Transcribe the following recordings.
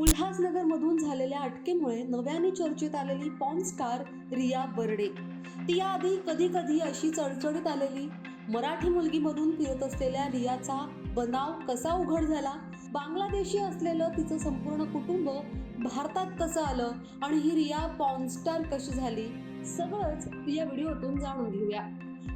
उल्हासनगरमधून झालेल्या अटकेमुळे नव्याने चर्चेत आलेली पॉन स्टार रिया बर्डे. ती याआधी कधी कधी अशी चळचळीत आलेली. मराठी मुलगीमधून फिरत असलेल्या रियाचा बनाव कसा उघड झाला? बांगलादेशी असलेलं तिचं संपूर्ण कुटुंब भारतात कसं आलं? आणि ही रिया पॉन स्टार कशी झाली? सगळंच या व्हिडिओतून जाणून घेऊया.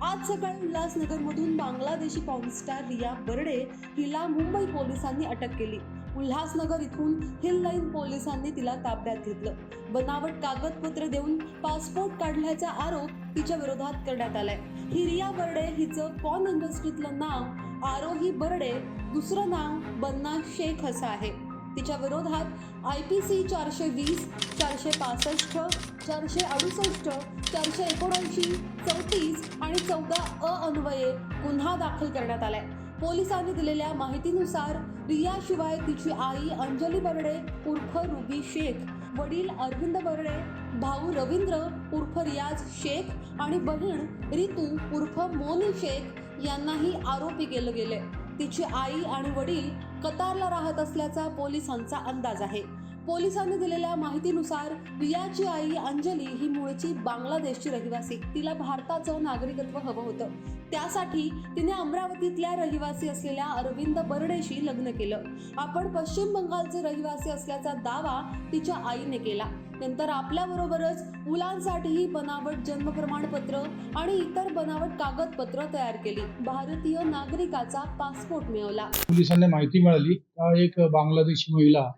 आज सकाळी उल्हासनगरमधून बांगलादेशी पॉन स्टार रिया बर्डे हिला मुंबई पोलिसांनी अटक केली. उल्हासनगर इथून हिल लाईन पोलिसांनी तिला ताब्यात घेतलं. बनावट कागदपत्र देऊन पासपोर्ट काढल्याचा आरोप तिच्या विरोधात करण्यात आलाय. हिरिया बर्डे हिचं पॉन इंडस्ट्रीतलं नाव आरोही बर्डे दुसरं नाव बन्ना शेख असं आहे. तिच्या विरोधात आय पी सी चारशे वीस चारशे पासष्ट चारशे अडुसष्ट चारशे एकोणऐंशी चौतीस आणि चौदा अ अन्वये गुन्हा दाखल करण्यात आलाय. पोलिसांनी दिलेल्या माहितीनुसार रियाशिवाय तिची आई अंजली बर्डे उर्फ रुबी शेख वडील अरविंद बर्डे भाऊ रवींद्र उर्फ रियाज शेख आणि बहीण रितू उर्फ मोनी शेख यांनाही आरोपी केलं गेले. तिची आई आणि वडील कतारला राहत असल्याचा पोलिसांचा अंदाज आहे. पोलिसांनी दिलेल्या माहितीनुसार रियाची आई अंजली ही मूळची बांगलादेशची रहिवासी. तिला भारताचं नागरिकत्व हवं होतं. त्यासाठी तिने अमरावतीतल्या रहिवासी असलेल्या अरविंद बर्डेशी लग्न केलं. आपण पश्चिम बंगालचे रहिवासी असल्याचा दावा तिच्या आईने केला. नंतर आपल्याबरोबरच मुलांसाठीही बनावट जन्म प्रमाणपत्र आणि इतर बनावट कागदपत्र तयार केली. भारतीय नागरिकाचा पासपोर्ट मिळवला. पोलिसांना माहिती मिळाली. का एक बांगलादेशी महिला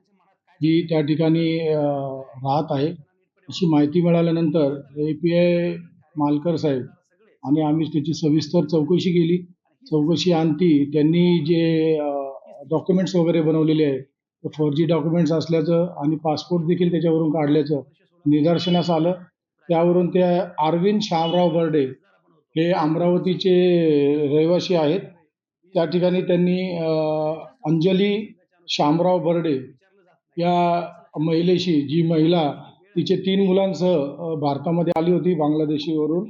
जी त्या ठिकाणी राहत आहे अशी माहिती मिळाल्यानंतर ए पी आय मालकर साहेब आणि आम्ही त्याची सविस्तर चौकशी केली. चौकशी आणती त्यांनी जे डॉक्युमेंट्स वगैरे बनवलेले आहे ते फर्जी डॉक्युमेंट्स असल्याचं आणि पासपोर्ट देखील त्याच्यावरून काढल्याचं निदर्शनास आलं. त्यावरून त्या अरविंद श्यामराव बर्डे हे अमरावतीचे रहिवासी आहेत. त्या ठिकाणी त्यांनी अंजली शामराव बर्डे या महिलेशी जी महिला तिचे तीन मुलांसह भारतामध्ये आली होती बांगलादेशीवरून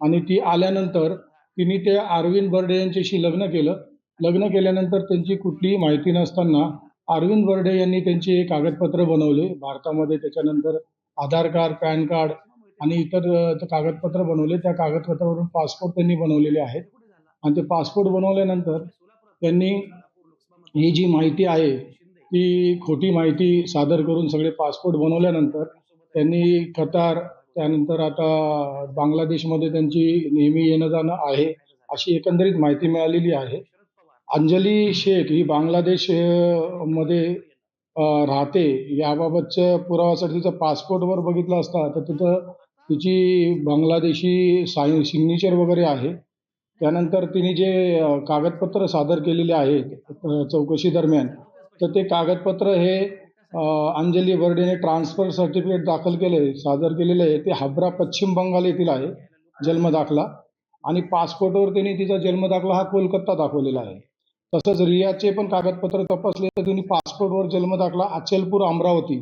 आणि ती आल्यानंतर तिने ते अरविंद बर्डे यांच्याशी लग्न केलं. लग्न केल्यानंतर त्यांची कुठलीही माहिती नसताना अरविंद बर्डे यांनी त्यांचे कागदपत्र बनवले. भारतामध्ये त्याच्यानंतर आधार कार्ड पॅन कार्ड आणि इतर कागदपत्र बनवले. त्या कागदपत्रावरून पासपोर्ट त्यांनी बनवलेले आहेत. आणि ते पासपोर्ट बनवल्यानंतर त्यांनी ही जी माहिती आहे ती खोटी माहिती सादर करून सगळे पासपोर्ट बनवल्यानंतर त्यांनी कतार त्यानंतर आता बांगलादेशमध्ये त्यांची नेहमी येणं जाणं आहे अशी एकंदरीत माहिती मिळालेली आहे. अंजली शेख ही बांगलादेशमध्ये राहते. याबाबतच्या पुराव्यासाठी तिचा पासपोर्टवर बघितलं असता तर तिथं तिची बांगलादेशी साय सिग्नेचर वगैरे आहे. त्यानंतर तिने जे कागदपत्र सादर केलेले आहेत चौकशी दरम्यान तर ते कागदपत्र हे अंजली बर्डेने ट्रान्सफर सर्टिफिकेट दाखल केले सादर केलेलं आहे. ते हाबरा पश्चिम बंगाल येथील आहे जन्मदाखला. आणि पासपोर्टवर त्यांनी तिचा जन्मदाखला हा कोलकाता दाखवलेला आहे. तसंच रियाचे पण कागदपत्र तपासले तर त्यांनी पासपोर्टवर जन्मदाखला अचलपूर अमरावती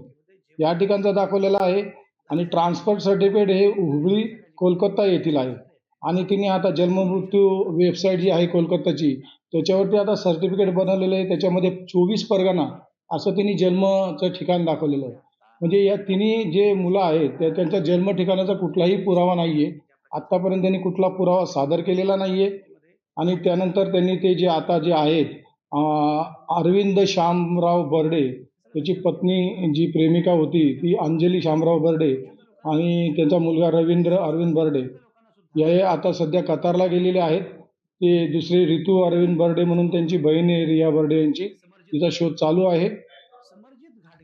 या ठिकाणचा दाखवलेला आहे. आणि ट्रान्सफर सर्टिफिकेट हे हुबळी कोलकाता येथील आहे. आणि तिने आता जन्ममृत्यू वेबसाईट जी आहे कोलकाताची त्याच्यावरती आता सर्टिफिकेट बनवलेलं आहे. त्याच्यामध्ये चोवीस परगणा असं त्यांनी जन्मचं ठिकाण दाखवलेलं आहे. म्हणजे या तिन्ही जे मुलं आहेत त्या त्यांच्या जन्म ठिकाणाचा कुठलाही पुरावा नाही आहे आत्तापर्यंत त्यांनी कुठला पुरावा सादर केलेला नाही आहे आणि त्यानंतर त्यांनी ते जे आता जे आहेत अरविंद श्यामराव बर्डे त्याची पत्नी जी प्रेमिका होती ती अंजली श्यामराव बर्डे आणि त्यांचा मुलगा रवींद्र अरविंद बर्डे हे आता सध्या कतारला गेलेले आहेत. ते दुसरे ऋतू अरविंद बर्डे म्हणून त्यांची बहीण आहे रिया बर्डे यांची. तिचा शोध चालू आहे.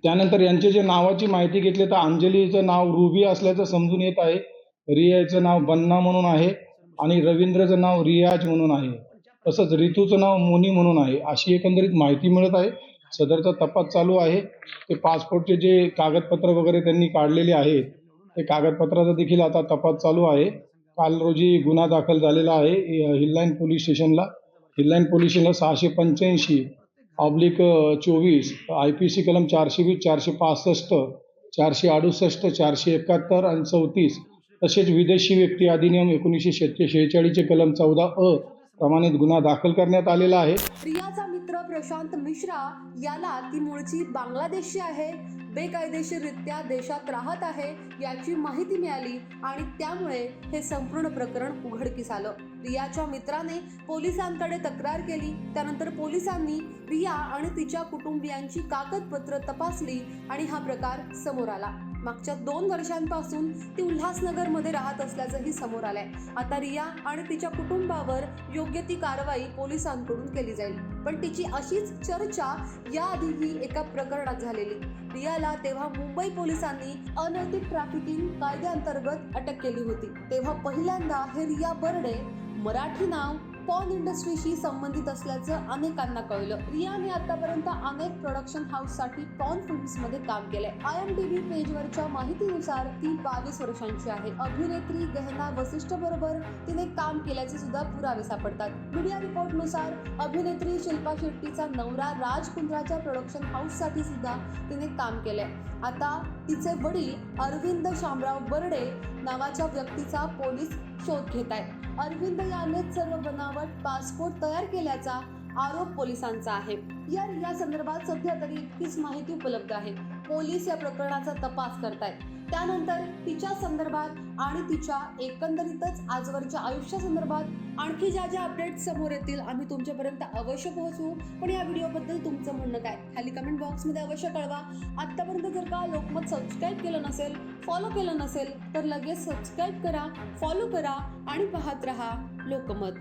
त्यानंतर यांचे जे नावाची माहिती घेतली तर अंजलीचं नाव रुबी असल्याचं समजून येत आहे. रियाचं नाव बन्ना म्हणून आहे आणि रवींद्रचं नाव रियाज म्हणून आहे. तसंच ऋतूचं नाव मोनी म्हणून आहे. अशी एकंदरीत माहिती मिळत आहे. सदरचा तपास चालू आहे. ते पासपोर्टचे जे कागदपत्र वगैरे त्यांनी काढलेले आहेत ते कागदपत्राचा देखील आता तपास चालू आहे. काल रोजी गुन्हा दाखल झालेला आहे. हिललाईन पोलीस स्टेशनला. हिललाईन पोलीस स्टेशनला सहाशे पंच्याऐंशी ऑब्लिक चोवीस आय पी सी कलम चारशे वीस चारशे पासष्ट चारशे अडुसष्ट चारशे एकाहत्तर आणि चौतीस तसेच विदेशी व्यक्ती अधिनियम एकोणीसशे शेहेचाळीसचे कलम चौदा अ प्रमाणित गुन्हा दाखल करण्यात आलेला आहे. रियाचा मित्र प्रशांत मिश्रा याला ती मूळची बांगलादेशी आहे. बेकायदेशीररित्या देशात राहत आहे याची माहिती मिळाली आणि त्यामुळे हे संपूर्ण प्रकरण उघडकीस आलं. रियाच्या मित्राने पोलिसांकडे तक्रार केली. त्यानंतर पोलिसांनी रिया आणि तिच्या कुटुंबियांची कागदपत्र तपासली आणि हा प्रकार समोर आला. मागच्या दोन वर्षांपासून ती उल्हासनगरमध्ये राहत असल्याचंही समोर आलंय. आता रिया आणि तिच्या कुटुंबावर योग्य ती कारवाई पोलिसांकडून केली जाईल. पण तिची अशीच चर्चा याआधीही एका प्रकरणात झालेली. रियाला तेव्हा मुंबई पोलिसांनी अनैतिक ट्रॅफिकिंग कायद्याअंतर्गत अटक केली होती. तेव्हा पहिल्यांदा हे रिया बर्डे मराठी नाव पॉन इंडस्ट्रीशी संबंधित असल्याचं अनेकांना कळलं. रियाने आतापर्यंत अनेक प्रोडक्शन हाऊससाठी पॉन फिल्म्समध्ये काम केले आय एम टी व्ही पेजवरच्या माहितीनुसार ती बावीस वर्षांची आहे. अभिनेत्री गहना वसिष्ठ बरोबर तिने काम केल्याचे सुद्धा पुरावे सापडतात. मीडिया रिपोर्टनुसार अभिनेत्री शिल्पा शेट्टीचा नवरा राज कुंद्राच्या प्रोडक्शन हाऊससाठी सुद्धा तिने काम केलंय. आता तिचे वडील अरविंद शामराव बर्डे नावाच्या व्यक्तीचा पोलीस शोध घेत आहेत अरविंद यानेच सर्व बनावट पासपोर्ट तयार केल्याचा आरोप पोलिसांचा आहे. या या संदर्भात सध्या तरी इतकीच माहिती उपलब्ध आहे. पोलीस या प्रकरणाचा तपास करतायत. त्यानंतर तिच्या संदर्भात आणि तिच्या एकंदरीतच आजवरच्या आयुष्या संदर्भात आणखी ज्या ज्या अपडेट समोर येतील आम्ही तुमच्यापर्यंत अवश्य पोहोचवू पण या व्हिडिओबद्दल तुमचं म्हणणं काय? खाली कमेंट बॉक्समध्ये अवश्य कळवा. आत्तापर्यंत जर का लोकमत सबस्क्राईब केलं नसेल फॉलो केलं नसेल तर लगेच सबस्क्राईब करा फॉलो करा आणि पाहत रहा लोकमत.